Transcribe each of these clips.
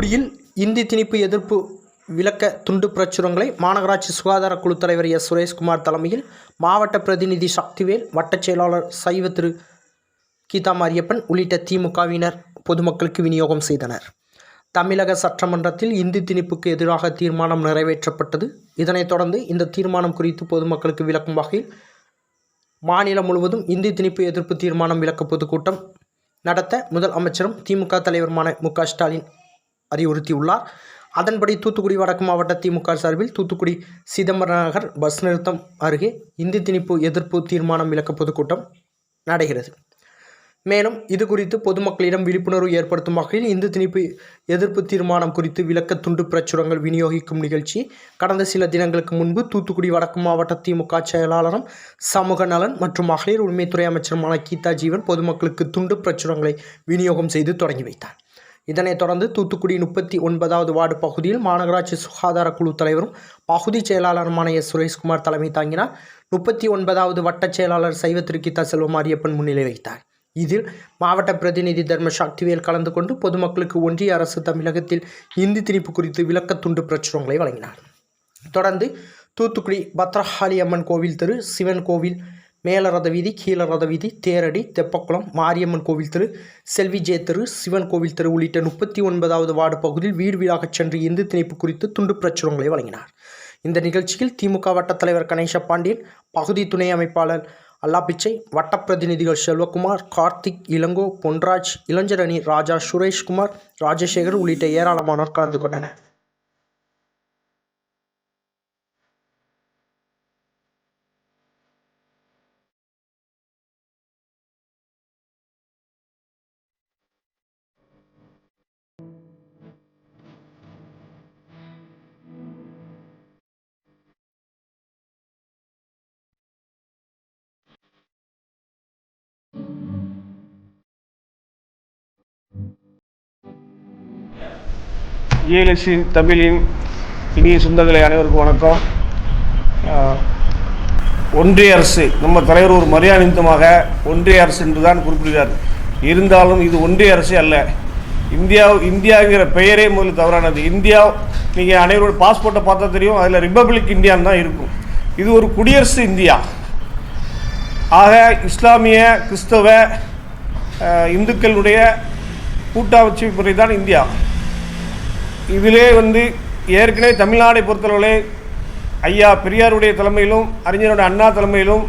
தூத்துக்குடியில் இந்தி திணிப்பு எதிர்ப்பு விளக்க துண்டு பிரச்சுரங்களை மாநகராட்சி சுகாதார குழு தலைவர் எஸ். சுரேஷ்குமார் தலைமையில் மாவட்ட பிரதிநிதி சக்திவேல் வட்டச் செயலாளர் சைவ திரு கீதா மாரியப்பன் உள்ளிட்ட திமுகவினர் பொதுமக்களுக்கு விநியோகம் செய்தனர். தமிழக சட்டமன்றத்தில் இந்தி திணிப்புக்கு எதிராக தீர்மானம் நிறைவேற்றப்பட்டது. இதனைத் தொடர்ந்து இந்த தீர்மானம் குறித்து பொதுமக்களுக்கு விளக்கும் வகையில் மாநிலம் முழுவதும் இந்தி திணிப்பு எதிர்ப்பு தீர்மானம் விளக்க பொதுக்கூட்டம் நடத்த முதல் அமைச்சரும் திமுக தலைவருமான மு ஸ்டாலின் அறிவுறுத்தியுள்ளார். அதன்படி தூத்துக்குடி வடக்கு மாவட்ட திமுக சார்பில் தூத்துக்குடி சிதம்பர நகர் பஸ் நிறுத்தம் அருகே இந்தி திணிப்பு எதிர்ப்பு தீர்மானம் விளக்க பொதுக்கூட்டம் நடைகிறது. மேலும் இது குறித்து பொதுமக்களிடம் விழிப்புணர்வு ஏற்படுத்தும் வகையில் இந்து திணிப்பு எதிர்ப்பு தீர்மானம் குறித்து விளக்க துண்டு பிரச்சுரங்கள் விநியோகிக்கும் நிகழ்ச்சி கடந்த சில தினங்களுக்கு முன்பு தூத்துக்குடி வடக்கு மாவட்ட திமுக செயலாளரும் சமூக நலன் மற்றும் மகளிர் உரிமைத்துறை அமைச்சருமான கீதா ஜீவன் பொதுமக்களுக்கு துண்டு பிரச்சுரங்களை விநியோகம் செய்து தொடங்கி வைத்தார். இதனைத் தொடர்ந்து தூத்துக்குடி முப்பத்தி ஒன்பதாவது வார்டு பகுதியில் மாநகராட்சி சுகாதார குழு தலைவரும் பகுதி செயலாளருமான எஸ். சுரேஷ்குமார் தலைமை தாங்கினார். முப்பத்தி ஒன்பதாவது வட்டச் செயலாளர் சைவ திருக்கிதா செல்வமாரியப்பன் முன்னிலை வைத்தார். இதில் மாவட்ட பிரதிநிதி தர்ம சக்திவேல் கலந்து கொண்டு பொதுமக்களுக்கு ஒன்றிய அரசு தமிழகத்தில் இந்தி திணிப்பு குறித்து விளக்கத் துண்டு பிரச்சுரங்களை வழங்கினார். தொடர்ந்து தூத்துக்குடி பத்ரஹாளி அம்மன் கோவில் தெரு சிவன் கோவில் மேல ரத வீதி கீழ ரத வீதி தேரடி தெப்பக்குளம் மாரியம்மன் கோவில் தெரு செல்வி ஜே தெரு சிவன் கோவில் தெரு உள்ளிட்ட முப்பத்தி ஒன்பதாவது வார்டு பகுதியில் வீடு வீடாகச் சென்று இந்து திணைப்பு குறித்து துண்டு பிரச்சுரங்களை வழங்கினார். இந்த நிகழ்ச்சியில் திமுக வட்டத் தலைவர் கணேச பாண்டியன் பகுதி துணை அமைப்பாளர் அல்லாப்பிச்சை வட்ட பிரதிநிதிகள் செல்வகுமார் கார்த்திக் இளங்கோ பொன்ராஜ் இளஞ்சரணி ராஜா சுரேஷ்குமார் ராஜசேகர் உள்ளிட்ட ஏராளமானோர் கலந்து கொண்டனர். ஜிஎல்எஸ்சி தமிழின் இனிய சொந்தங்களை அனைவருக்கும் வணக்கம். ஒன்றிய அரசு நம்ம தலைவர் ஒரு மரியாதை நிமித்தமாக ஒன்றிய அரசு என்று தான் குறிப்பிடுகிறார். இருந்தாலும் இது ஒன்றிய அரசு அல்ல. இந்தியா இந்தியாங்கிற பெயரே முதல்ல தவறானது. இந்தியா நீங்கள் அனைவரோட பாஸ்போர்ட்டை பார்த்தா தெரியும். அதில் ரிப்பப்ளிக் இந்தியான்னு தான் இருக்கும். இது ஒரு குடியரசு இந்தியா. ஆக இஸ்லாமிய கிறிஸ்தவ இந்துக்களுடைய கூட்டாட்சி முறை தான் இந்தியா. இதிலே வந்து ஏற்கனவே தமிழ்நாடை பொறுத்தளவிலே ஐயா பெரியாருடைய தலைமையிலும் அறிஞருடைய அண்ணா தலைமையிலும்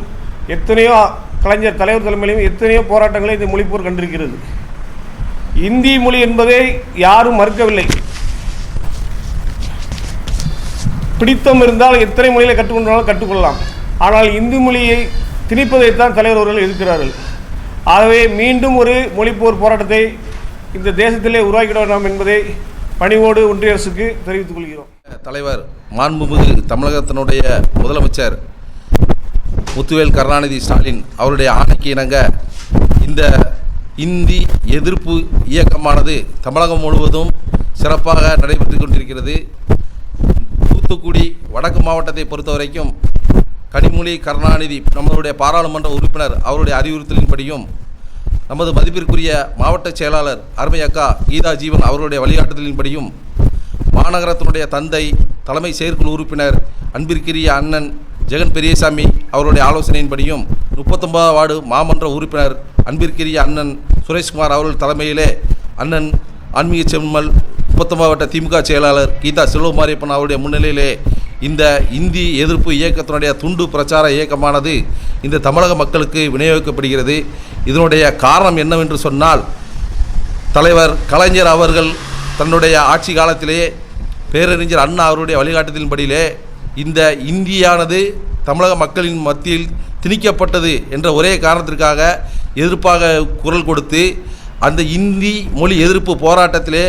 எத்தனையோ கலைஞர் தலைவர் தலைமையிலும் எத்தனையோ போராட்டங்களை இந்த மொழிப்போர் கண்டிருக்கிறது. இந்தி மொழி என்பதை யாரும் மறுக்கவில்லை. பிடித்தம் இருந்தால் எத்தனை மொழியில் கற்றுக்கொண்டாலும் கற்றுக்கொள்ளலாம். ஆனால் இந்தி மொழியை திணிப்பதைத்தான் தலைவர் அவர்கள் எதிர்க்கிறார்கள். ஆகவே மீண்டும் ஒரு மொழிப்போர் போராட்டத்தை இந்த தேசத்திலே உருவாக்கிட வேண்டாம் என்பதை பணிவோடு ஒன்றிய அரசுக்கு தெரிவித்துக் கொள்கிறோம். தலைவர் மாண்புமிகு தமிழகத்தினுடைய முதலமைச்சர் முத்துவேல் கருணாநிதி ஸ்டாலின் அவருடைய ஆணைக்கு இணங்க இந்த இந்தி எதிர்ப்பு இயக்கமானது தமிழகம் முழுவதும் சிறப்பாக நடைபெற்று கொண்டிருக்கிறது. தூத்துக்குடி வடக்கு மாவட்டத்தை பொறுத்த வரைக்கும் கனிமொழி கருணாநிதி நம்மளுடைய பாராளுமன்ற உறுப்பினர் அவருடைய அறிவுறுத்தலின்படியும் நமது மதிப்பிற்குரிய மாவட்ட செயலாளர் அருமை அக்கா கீதா ஜீவன் அவர்களுடைய வழிகாட்டுதலின்படியும் மாநகரத்தினுடைய தந்தை தலைமை செயற்குழு உறுப்பினர் அன்பிற்குரிய அண்ணன் ஜெகன் பெரியசாமி அவருடைய ஆலோசனையின்படியும் முப்பத்தொன்பதாம் வார்டு மாமன்ற உறுப்பினர் அன்பிற்குரிய அண்ணன் சுரேஷ்குமார் அவர்கள் தலைமையிலே அண்ணன் ஆன்மீக செம்மல் முப்பத்தொன்பது மாவட்ட திமுக செயலாளர் கீதா செல்வமாரியப்பன் அவருடைய முன்னிலையிலே இந்த இந்தி எதிர்ப்பு இயக்கத்தினுடைய துண்டு பிரச்சார இயக்கமானது இந்த தமிழக மக்களுக்கு விநியோகிக்கப்படுகிறது. இதனுடைய காரணம் என்னவென்று சொன்னால் தலைவர் கலைஞர் அவர்கள் தன்னுடைய ஆட்சி காலத்திலேயே பேரறிஞர் அண்ணா அவருடைய வழிகாட்டுதலின்படியிலே இந்த இந்தியானது தமிழக மக்களின் மத்தியில் திணிக்கப்பட்டது என்ற ஒரே காரணத்திற்காக எதிர்ப்பாக குரல் கொடுத்து அந்த இந்தி மொழி எதிர்ப்பு போராட்டத்திலே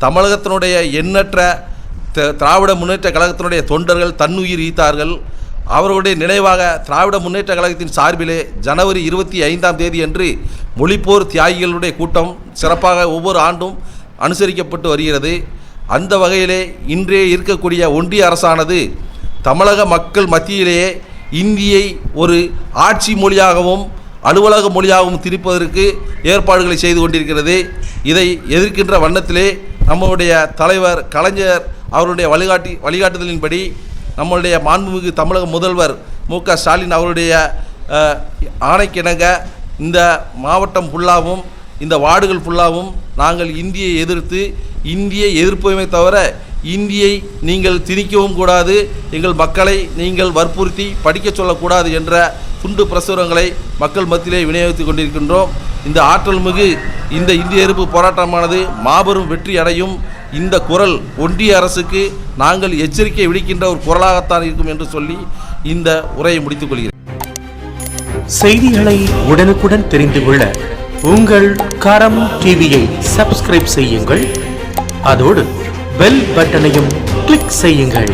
தமிழகத்தினுடைய எண்ணற்ற திராவிட முன்னேற்ற கழகத்தினுடைய தொண்டர்கள் தன்னுயிர் ஈத்தார்கள். அவர்களுடைய நினைவாக திராவிட முன்னேற்ற கழகத்தின் சார்பிலே ஜனவரி இருபத்தி ஐந்தாம் தேதி அன்று மொழிப்போர் தியாகிகளுடைய கூட்டம் சிறப்பாக ஒவ்வொரு ஆண்டும் அனுசரிக்கப்பட்டு வருகிறது. அந்த வகையிலே இன்றே இருக்கக்கூடிய ஒன்றிய அரசானது தமிழக மக்கள் மத்தியிலேயே இந்தியை ஒரு ஆட்சி மொழியாகவும் அலுவலக மொழியாகவும் திரிப்பதற்கு ஏற்பாடுகளை செய்து கொண்டிருக்கிறது. இதை எதிர்க்கின்ற வண்ணத்திலே நம்முடைய தலைவர் கலைஞர் அவருடைய வழிகாட்டி வழிகாட்டுதலின்படி நம்மளுடைய மாண்புமிகு தமிழக முதல்வர் மு க ஸ்டாலின் அவருடைய ஆணைக்கிணங்க இந்த மாவட்டம் ஃபுல்லாகவும் இந்த வார்டுகள் ஃபுல்லாகவும் நாங்கள் இந்தியை எதிர்த்து இந்தியை எதிர்ப்போமே தவிர இந்தியை நீங்கள் திணிக்கவும் கூடாது எங்கள் மக்களை நீங்கள் வற்புறுத்தி படிக்கச் சொல்லக்கூடாது என்ற துண்டு பிரசுரங்களை மக்கள் மத்தியிலே விநியோகித்துக் கொண்டிருக்கின்றோம். இந்த ஆற்றல் மிகு இந்த இந்திய எதிர்ப்பு போராட்டமானது மாபெரும் வெற்றி அடையும் இந்த குரல் ஒன்றிய அரசுக்கு நாங்கள் எச்சரிக்கை விடுக்கின்ற ஒரு குரலாகத்தான் இருக்கும் என்று சொல்லி இந்த உரையை முடித்துக் கொள்கிறேன். செய்திகளை உடனுக்குடன் தெரிந்து கொள்ள உங்கள் கரம் டிவியை சப்ஸ்கிரைப் செய்யுங்கள். அதோடு பெல் பட்டனையும் கிளிக் செய்யுங்கள்.